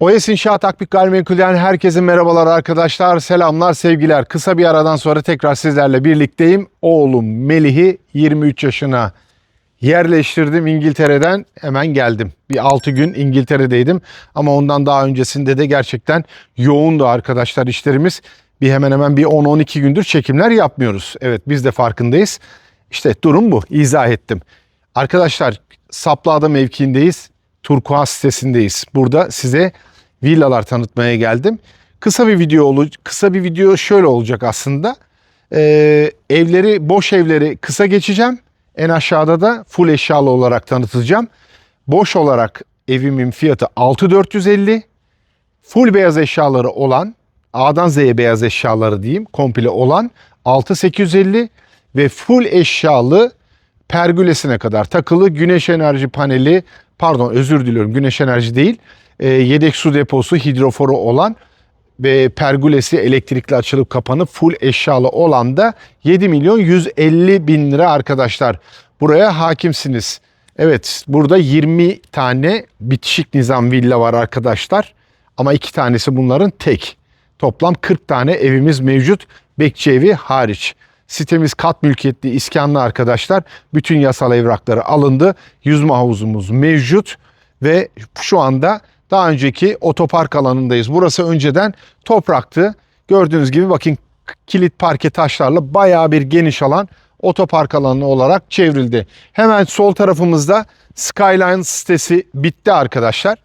OS İnşaat Akbik Gayrimenkul'den herkese merhabalar arkadaşlar. Selamlar, sevgiler. Kısa bir aradan sonra tekrar sizlerle birlikteyim. Oğlum Melih'i 23 yaşına yerleştirdim İngiltere'den. Hemen geldim. Bir 6 gün İngiltere'deydim. Ama ondan daha öncesinde de gerçekten yoğundu arkadaşlar işlerimiz. Bir hemen hemen bir 10-12 gündür çekimler yapmıyoruz. Evet biz de farkındayız. İşte durum bu. İzah ettim. Arkadaşlar Saplıada mevkiindeyiz. Turkuaz sitesindeyiz. Burada size villalar tanıtmaya geldim. Kısa bir video kısa bir video şöyle olacak aslında. Ee, evleri, boş evleri kısa geçeceğim. En aşağıda da full eşyalı olarak tanıtacağım. Boş olarak evimin fiyatı 6450. Full beyaz eşyaları olan A'dan Z'ye beyaz eşyaları diyeyim komple olan 6850 ve full eşyalı pergülesine kadar takılı güneş enerji paneli pardon özür diliyorum güneş enerji değil e, yedek su deposu hidroforu olan ve pergülesi elektrikli açılıp kapanıp full eşyalı olan da 7 milyon 150 bin lira arkadaşlar. Buraya hakimsiniz. Evet burada 20 tane bitişik nizam villa var arkadaşlar. Ama iki tanesi bunların tek. Toplam 40 tane evimiz mevcut. Bekçi evi hariç. Sitemiz kat mülkiyetli iskanlı arkadaşlar. Bütün yasal evrakları alındı. Yüzme havuzumuz mevcut. Ve şu anda daha önceki otopark alanındayız. Burası önceden topraktı. Gördüğünüz gibi bakın kilit parke taşlarla bayağı bir geniş alan otopark alanı olarak çevrildi. Hemen sol tarafımızda Skyline sitesi bitti arkadaşlar.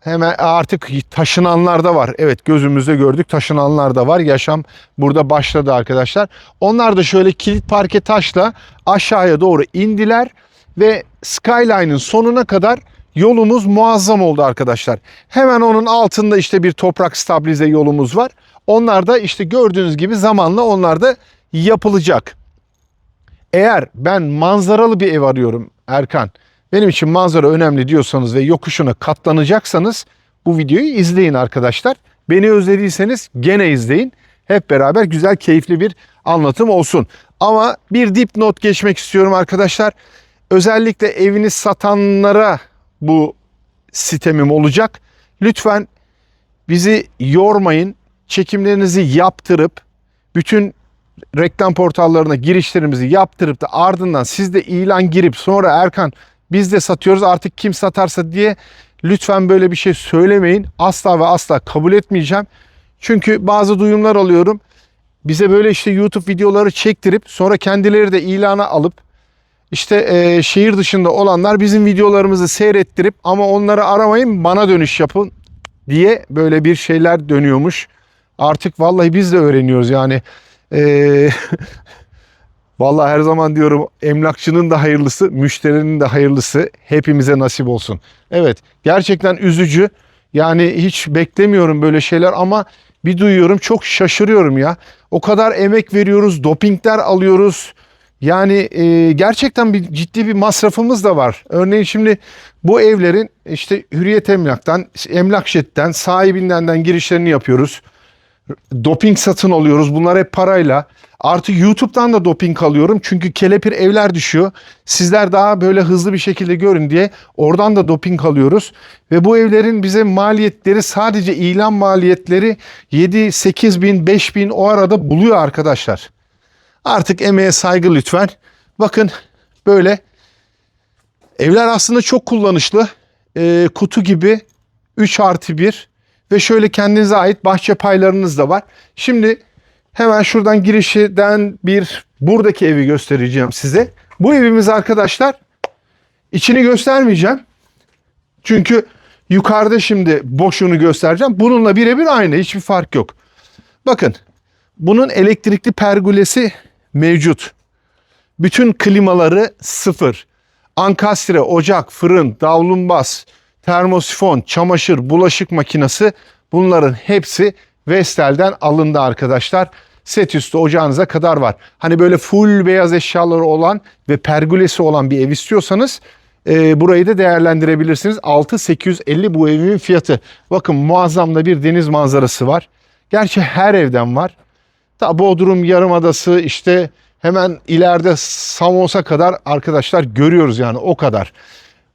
Hemen artık taşınanlar da var. Evet gözümüzde gördük taşınanlar da var. Yaşam burada başladı arkadaşlar. Onlar da şöyle kilit parke taşla aşağıya doğru indiler ve Skyline'ın sonuna kadar yolumuz muazzam oldu arkadaşlar. Hemen onun altında işte bir toprak stabilize yolumuz var. Onlar da işte gördüğünüz gibi zamanla onlar da yapılacak. Eğer ben manzaralı bir ev arıyorum Erkan, benim için manzara önemli diyorsanız ve yokuşuna katlanacaksanız bu videoyu izleyin arkadaşlar. Beni özlediyseniz gene izleyin. Hep beraber güzel keyifli bir anlatım olsun. Ama bir dipnot geçmek istiyorum arkadaşlar. Özellikle evini satanlara bu sitemim olacak. Lütfen bizi yormayın. Çekimlerinizi yaptırıp bütün reklam portallarına girişlerimizi yaptırıp da ardından siz de ilan girip sonra Erkan biz de satıyoruz artık kim satarsa diye lütfen böyle bir şey söylemeyin. Asla ve asla kabul etmeyeceğim. Çünkü bazı duyumlar alıyorum. Bize böyle işte YouTube videoları çektirip sonra kendileri de ilana alıp işte e, şehir dışında olanlar bizim videolarımızı seyrettirip ama onları aramayın bana dönüş yapın diye böyle bir şeyler dönüyormuş. Artık vallahi biz de öğreniyoruz yani. E, vallahi her zaman diyorum emlakçının da hayırlısı, müşterinin de hayırlısı hepimize nasip olsun. Evet gerçekten üzücü. Yani hiç beklemiyorum böyle şeyler ama bir duyuyorum çok şaşırıyorum ya. O kadar emek veriyoruz, dopingler alıyoruz. Yani e, gerçekten bir ciddi bir masrafımız da var. Örneğin şimdi bu evlerin işte Hürriyet Emlak'tan, Emlak Jet'ten, sahibinden girişlerini yapıyoruz. Doping satın alıyoruz. Bunlar hep parayla. Artı YouTube'dan da doping alıyorum. Çünkü kelepir evler düşüyor. Sizler daha böyle hızlı bir şekilde görün diye oradan da doping alıyoruz. Ve bu evlerin bize maliyetleri sadece ilan maliyetleri 7, 8 bin, 5 bin o arada buluyor arkadaşlar. Artık emeğe saygı lütfen. Bakın böyle evler aslında çok kullanışlı. Ee, kutu gibi 3 artı 1 ve şöyle kendinize ait bahçe paylarınız da var. Şimdi hemen şuradan girişten bir buradaki evi göstereceğim size. Bu evimiz arkadaşlar içini göstermeyeceğim. Çünkü yukarıda şimdi boşluğunu göstereceğim. Bununla birebir aynı hiçbir fark yok. Bakın bunun elektrikli pergülesi mevcut. Bütün klimaları sıfır. Ankastre, ocak, fırın, davlumbaz, termosifon, çamaşır, bulaşık makinesi bunların hepsi Vestel'den alındı arkadaşlar. Set üstü ocağınıza kadar var. Hani böyle full beyaz eşyaları olan ve pergülesi olan bir ev istiyorsanız e, burayı da değerlendirebilirsiniz. 6850 bu evimin fiyatı. Bakın muazzam da bir deniz manzarası var. Gerçi her evden var. Ta Bodrum Yarımadası işte hemen ileride Samos'a kadar arkadaşlar görüyoruz yani o kadar.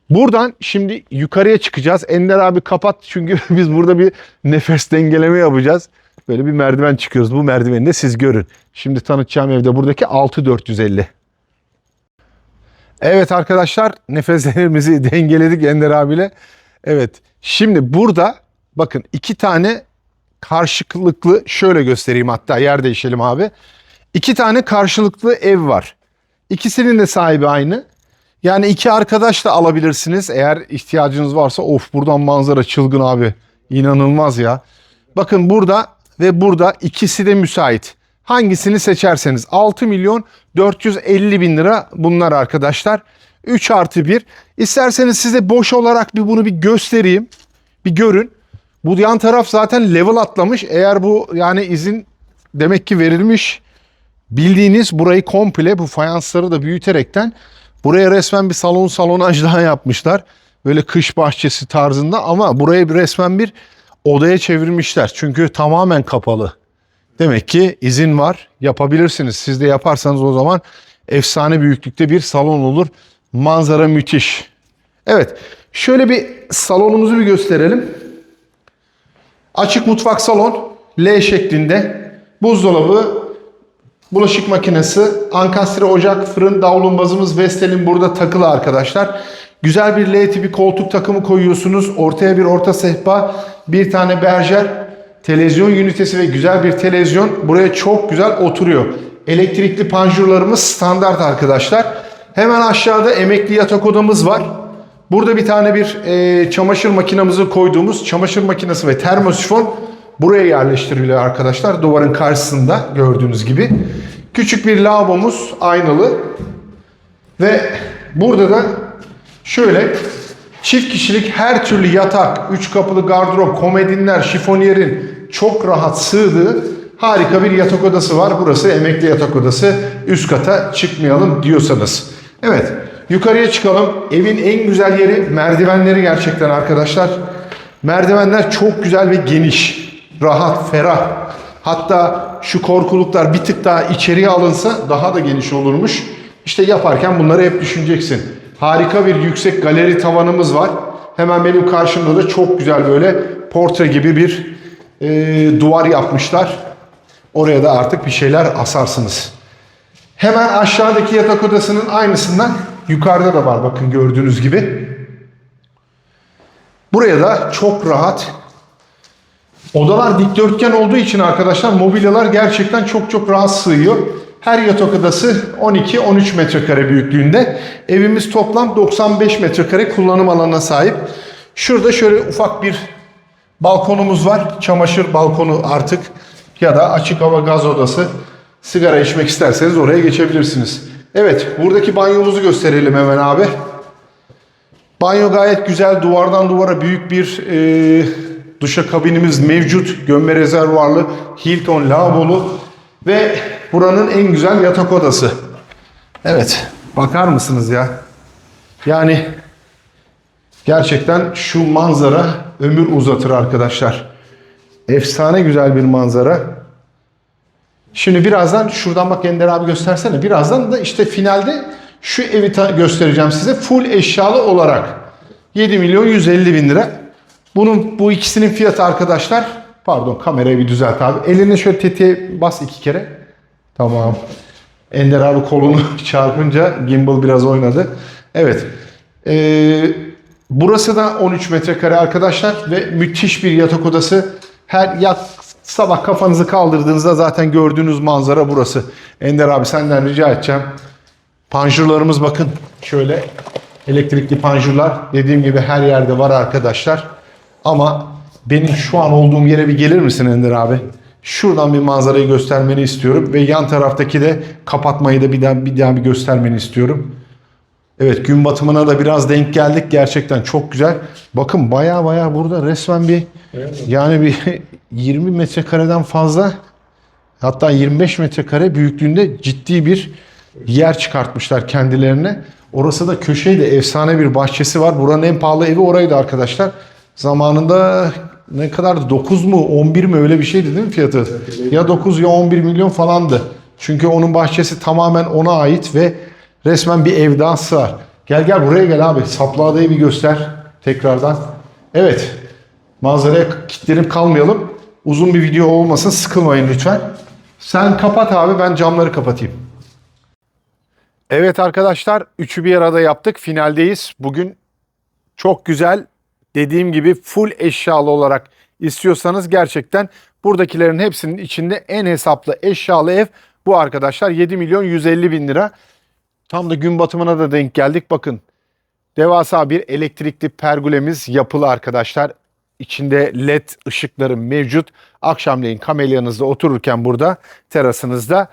Buradan şimdi yukarıya çıkacağız. Ender abi kapat çünkü biz burada bir nefes dengeleme yapacağız. Böyle bir merdiven çıkıyoruz. Bu merdiveni de siz görün. Şimdi tanıtacağım evde buradaki 6450. Evet arkadaşlar nefeslerimizi dengeledik Ender abiyle. Evet şimdi burada bakın iki tane karşılıklı şöyle göstereyim hatta yer değişelim abi. İki tane karşılıklı ev var. İkisinin de sahibi aynı. Yani iki arkadaş da alabilirsiniz eğer ihtiyacınız varsa. Of buradan manzara çılgın abi. İnanılmaz ya. Bakın burada ve burada ikisi de müsait. Hangisini seçerseniz 6 milyon 450 bin lira bunlar arkadaşlar. 3 artı 1. İsterseniz size boş olarak bir bunu bir göstereyim. Bir görün. Bu yan taraf zaten level atlamış. Eğer bu yani izin demek ki verilmiş. Bildiğiniz burayı komple bu fayansları da büyüterekten buraya resmen bir salon salonaj daha yapmışlar. Böyle kış bahçesi tarzında ama buraya resmen bir odaya çevirmişler. Çünkü tamamen kapalı. Demek ki izin var. Yapabilirsiniz. Siz de yaparsanız o zaman efsane büyüklükte bir salon olur. Manzara müthiş. Evet. Şöyle bir salonumuzu bir gösterelim. Açık mutfak salon L şeklinde. Buzdolabı, bulaşık makinesi, ankastre ocak, fırın, davlumbazımız Vestel'in burada takılı arkadaşlar. Güzel bir L tipi koltuk takımı koyuyorsunuz. Ortaya bir orta sehpa, bir tane berjer, televizyon ünitesi ve güzel bir televizyon. Buraya çok güzel oturuyor. Elektrikli panjurlarımız standart arkadaşlar. Hemen aşağıda emekli yatak odamız var. Burada bir tane bir e, çamaşır makinamızı koyduğumuz çamaşır makinesi ve termosifon buraya yerleştiriliyor arkadaşlar. Duvarın karşısında gördüğünüz gibi. Küçük bir lavabomuz aynalı. Ve burada da şöyle çift kişilik her türlü yatak, üç kapılı gardırop, komodinler, şifonyerin çok rahat sığdığı harika bir yatak odası var. Burası emekli yatak odası. Üst kata çıkmayalım diyorsanız. Evet yukarıya çıkalım. Evin en güzel yeri merdivenleri gerçekten arkadaşlar. Merdivenler çok güzel ve geniş. Rahat, ferah. Hatta şu korkuluklar bir tık daha içeriye alınsa daha da geniş olurmuş. İşte yaparken bunları hep düşüneceksin. Harika bir yüksek galeri tavanımız var. Hemen benim karşımda da çok güzel böyle portre gibi bir e, duvar yapmışlar. Oraya da artık bir şeyler asarsınız. Hemen aşağıdaki yatak odasının aynısından yukarıda da var bakın gördüğünüz gibi. Buraya da çok rahat Odalar dikdörtgen olduğu için arkadaşlar mobilyalar gerçekten çok çok rahat sığıyor. Her yatak odası 12-13 metrekare büyüklüğünde. Evimiz toplam 95 metrekare kullanım alanına sahip. Şurada şöyle ufak bir balkonumuz var. Çamaşır balkonu artık ya da açık hava gaz odası. Sigara içmek isterseniz oraya geçebilirsiniz. Evet buradaki banyomuzu gösterelim hemen abi. Banyo gayet güzel. Duvardan duvara büyük bir e, duşakabinimiz mevcut. Gömme rezervuarlı, Hilton lavabolu ve buranın en güzel yatak odası. Evet, bakar mısınız ya? Yani gerçekten şu manzara ömür uzatır arkadaşlar. Efsane güzel bir manzara. Şimdi birazdan şuradan bak Ender abi göstersene. Birazdan da işte finalde şu evi göstereceğim size. Full eşyalı olarak. 7 milyon 150 bin lira. Bunun bu ikisinin fiyatı arkadaşlar. Pardon kamerayı bir düzelt abi. Elini şöyle tetiğe bas iki kere. Tamam. Ender abi kolunu çarpınca gimbal biraz oynadı. Evet. Ee, burası da 13 metrekare arkadaşlar ve müthiş bir yatak odası. Her yat sabah kafanızı kaldırdığınızda zaten gördüğünüz manzara burası. Ender abi senden rica edeceğim. Panjurlarımız bakın şöyle elektrikli panjurlar dediğim gibi her yerde var arkadaşlar. Ama benim şu an olduğum yere bir gelir misin Ender abi? Şuradan bir manzarayı göstermeni istiyorum ve yan taraftaki de kapatmayı da bir daha bir daha bir göstermeni istiyorum. Evet gün batımına da biraz denk geldik. Gerçekten çok güzel. Bakın baya baya burada resmen bir yani bir 20 metrekareden fazla hatta 25 metrekare büyüklüğünde ciddi bir yer çıkartmışlar kendilerine. Orası da köşeydi. Efsane bir bahçesi var. Buranın en pahalı evi oraydı arkadaşlar. Zamanında ne kadardı? 9 mu 11 mi öyle bir şeydi değil mi fiyatı? Ya 9 ya 11 milyon falandı. Çünkü onun bahçesi tamamen ona ait ve resmen bir ev daha sığar. Gel gel buraya gel abi. Saplı adayı bir göster tekrardan. Evet. Manzaraya kilitlenip kalmayalım. Uzun bir video olmasın. Sıkılmayın lütfen. Sen kapat abi ben camları kapatayım. Evet arkadaşlar üçü bir arada yaptık. Finaldeyiz. Bugün çok güzel dediğim gibi full eşyalı olarak istiyorsanız gerçekten buradakilerin hepsinin içinde en hesaplı eşyalı ev bu arkadaşlar 7 milyon 150 bin lira. Tam da gün batımına da denk geldik. Bakın devasa bir elektrikli pergolemiz yapılı arkadaşlar. İçinde led ışıkları mevcut. Akşamleyin kamelyanızda otururken burada terasınızda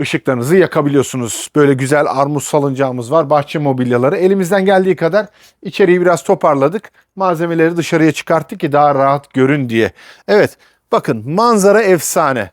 ışıklarınızı yakabiliyorsunuz. Böyle güzel armut salıncağımız var. Bahçe mobilyaları. Elimizden geldiği kadar içeriği biraz toparladık. Malzemeleri dışarıya çıkarttık ki daha rahat görün diye. Evet bakın manzara efsane.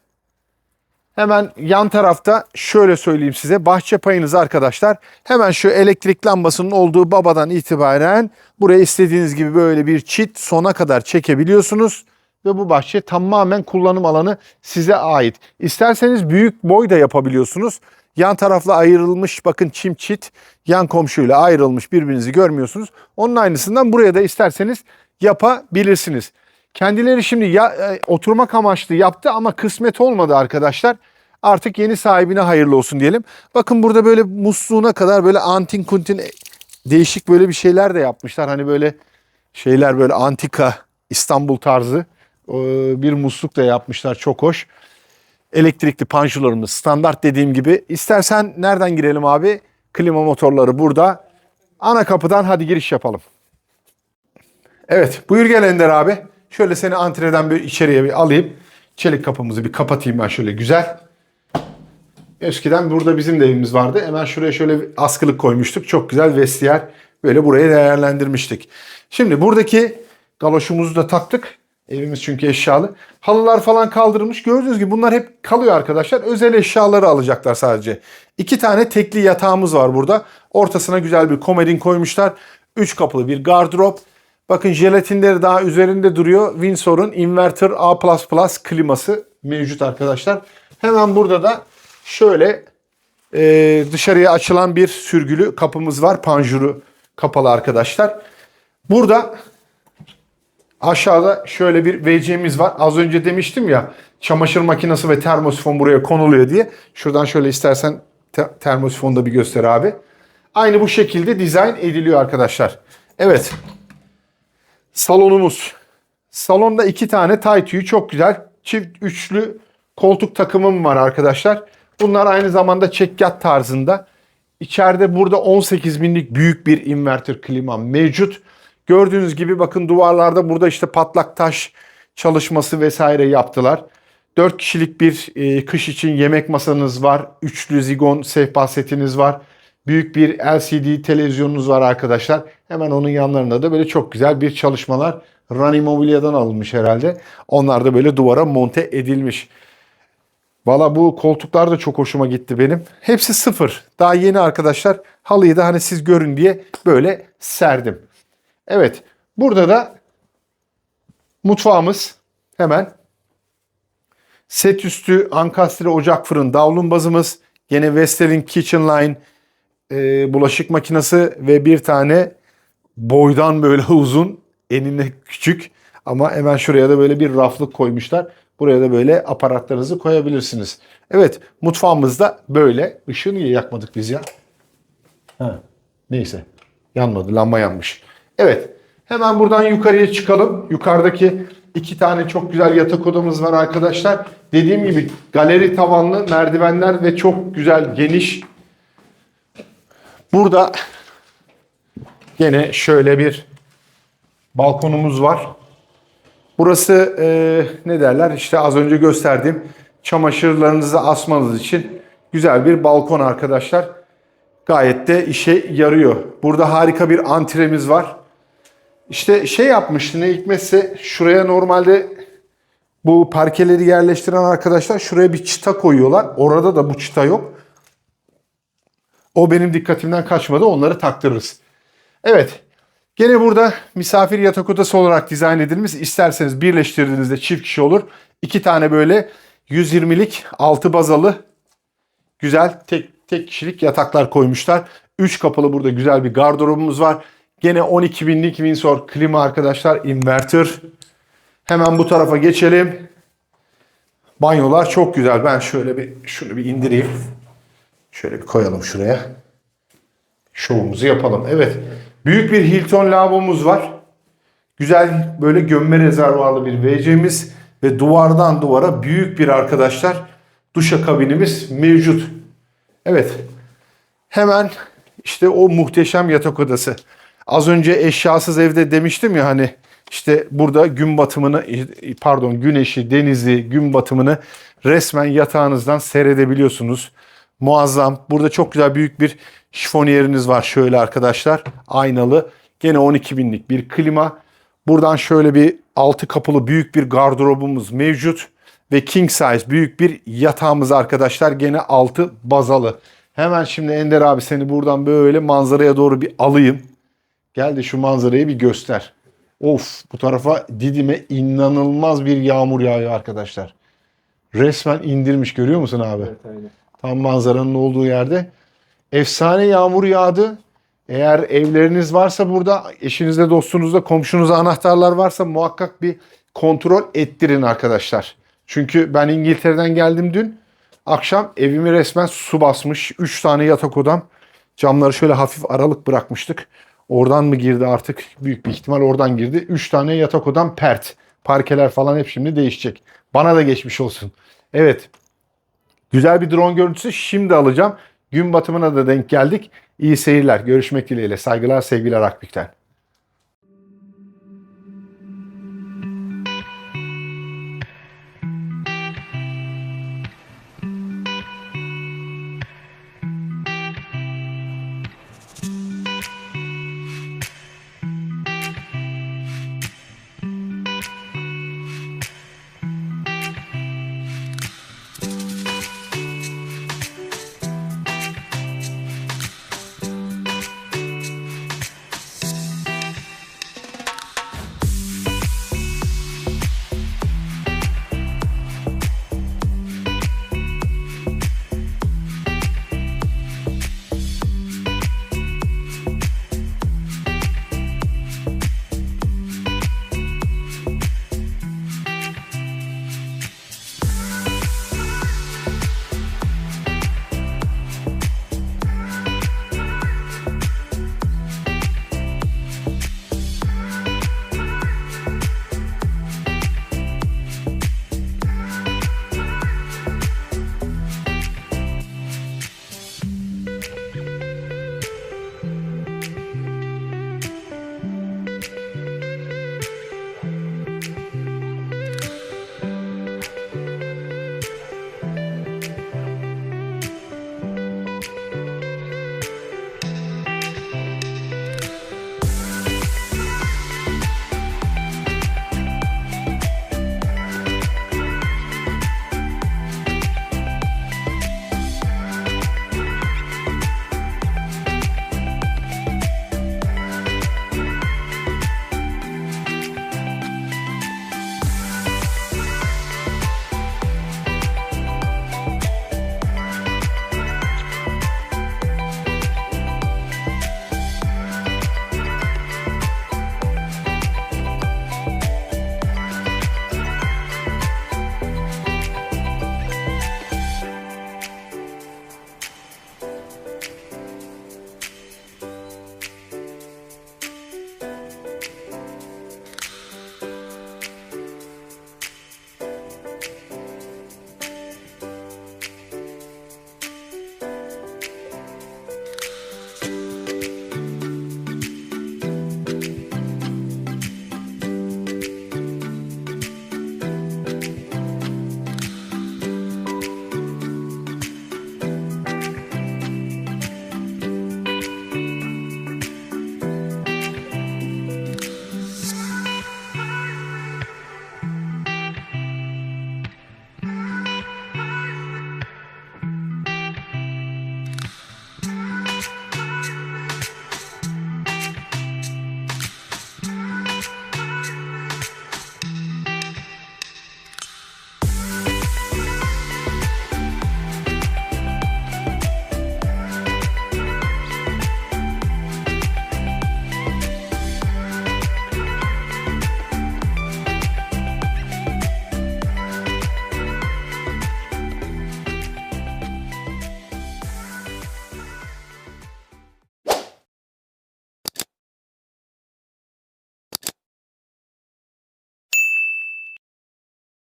Hemen yan tarafta şöyle söyleyeyim size bahçe payınız arkadaşlar. Hemen şu elektrik lambasının olduğu babadan itibaren buraya istediğiniz gibi böyle bir çit sona kadar çekebiliyorsunuz. Ve bu bahçe tamamen kullanım alanı size ait. İsterseniz büyük boy da yapabiliyorsunuz. Yan tarafla ayrılmış bakın çim çit yan komşuyla ayrılmış birbirinizi görmüyorsunuz. Onun aynısından buraya da isterseniz yapabilirsiniz. Kendileri şimdi ya, e, oturmak amaçlı yaptı ama kısmet olmadı arkadaşlar. Artık yeni sahibine hayırlı olsun diyelim. Bakın burada böyle musluğuna kadar böyle antin kuntin e, değişik böyle bir şeyler de yapmışlar. Hani böyle şeyler böyle antika İstanbul tarzı e, bir musluk da yapmışlar çok hoş. Elektrikli panjurlarımız standart dediğim gibi. İstersen nereden girelim abi? Klima motorları burada. Ana kapıdan hadi giriş yapalım. Evet buyur gel Ender abi. Şöyle seni antreden bir içeriye bir alayım. Çelik kapımızı bir kapatayım ben şöyle güzel. Eskiden burada bizim de evimiz vardı. Hemen şuraya şöyle bir askılık koymuştuk. Çok güzel vestiyer böyle buraya değerlendirmiştik. Şimdi buradaki galoşumuzu da taktık. Evimiz çünkü eşyalı. Halılar falan kaldırılmış. Gördüğünüz gibi bunlar hep kalıyor arkadaşlar. Özel eşyaları alacaklar sadece. İki tane tekli yatağımız var burada. Ortasına güzel bir komodin koymuşlar. Üç kapılı bir gardırop. Bakın jelatinleri daha üzerinde duruyor. Windsor'un Inverter A++ kliması mevcut arkadaşlar. Hemen burada da şöyle e, dışarıya açılan bir sürgülü kapımız var. Panjuru kapalı arkadaşlar. Burada aşağıda şöyle bir WC'miz var. Az önce demiştim ya çamaşır makinesi ve termosifon buraya konuluyor diye. Şuradan şöyle istersen te- termosifonu da bir göster abi. Aynı bu şekilde dizayn ediliyor arkadaşlar. Evet. Salonumuz. Salonda iki tane tay çok güzel. Çift üçlü koltuk takımım var arkadaşlar. Bunlar aynı zamanda çekyat tarzında. İçeride burada 18 binlik büyük bir inverter klima mevcut. Gördüğünüz gibi bakın duvarlarda burada işte patlak taş çalışması vesaire yaptılar. 4 kişilik bir e, kış için yemek masanız var. Üçlü zigon sehpa setiniz var. Büyük bir LCD televizyonunuz var arkadaşlar. Hemen onun yanlarında da böyle çok güzel bir çalışmalar Rani Mobilya'dan alınmış herhalde. Onlar da böyle duvara monte edilmiş. Valla bu koltuklar da çok hoşuma gitti benim. Hepsi sıfır. Daha yeni arkadaşlar. Halıyı da hani siz görün diye böyle serdim. Evet. Burada da mutfağımız hemen set üstü ankastre ocak fırın davlumbazımız. Yine Western Kitchen Line e, bulaşık makinesi ve bir tane boydan böyle uzun enine küçük ama hemen şuraya da böyle bir raflık koymuşlar. Buraya da böyle aparatlarınızı koyabilirsiniz. Evet mutfağımızda böyle. Işığı niye yakmadık biz ya? Ha, neyse yanmadı lamba yanmış. Evet hemen buradan yukarıya çıkalım. Yukarıdaki iki tane çok güzel yatak odamız var arkadaşlar. Dediğim gibi galeri tavanlı merdivenler ve çok güzel geniş. Burada Yine şöyle bir balkonumuz var. Burası e, ne derler işte az önce gösterdiğim çamaşırlarınızı asmanız için güzel bir balkon arkadaşlar. Gayet de işe yarıyor. Burada harika bir antremiz var. İşte şey yapmıştı ne hikmetse şuraya normalde bu parkeleri yerleştiren arkadaşlar şuraya bir çıta koyuyorlar. Orada da bu çıta yok. O benim dikkatimden kaçmadı. Onları taktırırız. Evet. Gene burada misafir yatak odası olarak dizayn edilmiş. İsterseniz birleştirdiğinizde çift kişi olur. İki tane böyle 120'lik altı bazalı güzel tek tek kişilik yataklar koymuşlar. 3 kapılı burada güzel bir gardırobumuz var. Gene 12 binlik Windsor klima arkadaşlar. Inverter. Hemen bu tarafa geçelim. Banyolar çok güzel. Ben şöyle bir şunu bir indireyim. Şöyle bir koyalım şuraya. Şovumuzu yapalım. Evet. Büyük bir Hilton lavabomuz var. Güzel böyle gömme rezervuarlı bir WC'miz ve duvardan duvara büyük bir arkadaşlar duşakabinimiz mevcut. Evet. Hemen işte o muhteşem yatak odası. Az önce eşyasız evde demiştim ya hani işte burada gün batımını pardon güneşi, denizi, gün batımını resmen yatağınızdan seyredebiliyorsunuz. Muazzam. Burada çok güzel büyük bir şifoniyeriniz var şöyle arkadaşlar. Aynalı. Gene 12 binlik bir klima. Buradan şöyle bir altı kapılı büyük bir gardırobumuz mevcut. Ve king size büyük bir yatağımız arkadaşlar. Gene altı bazalı. Hemen şimdi Ender abi seni buradan böyle manzaraya doğru bir alayım. Gel de şu manzarayı bir göster. Of bu tarafa Didim'e inanılmaz bir yağmur yağıyor arkadaşlar. Resmen indirmiş görüyor musun abi? Evet aynen. Tam manzaranın olduğu yerde. Efsane yağmur yağdı. Eğer evleriniz varsa burada eşinizde, dostunuzda, komşunuzda anahtarlar varsa muhakkak bir kontrol ettirin arkadaşlar. Çünkü ben İngiltere'den geldim dün. Akşam evimi resmen su basmış. 3 tane yatak odam. Camları şöyle hafif aralık bırakmıştık. Oradan mı girdi artık? Büyük bir ihtimal oradan girdi. 3 tane yatak odam pert. Parkeler falan hep şimdi değişecek. Bana da geçmiş olsun. Evet. Güzel bir drone görüntüsü şimdi alacağım. Gün batımına da denk geldik. İyi seyirler. Görüşmek dileğiyle. Saygılar, sevgiler Akbik'ten.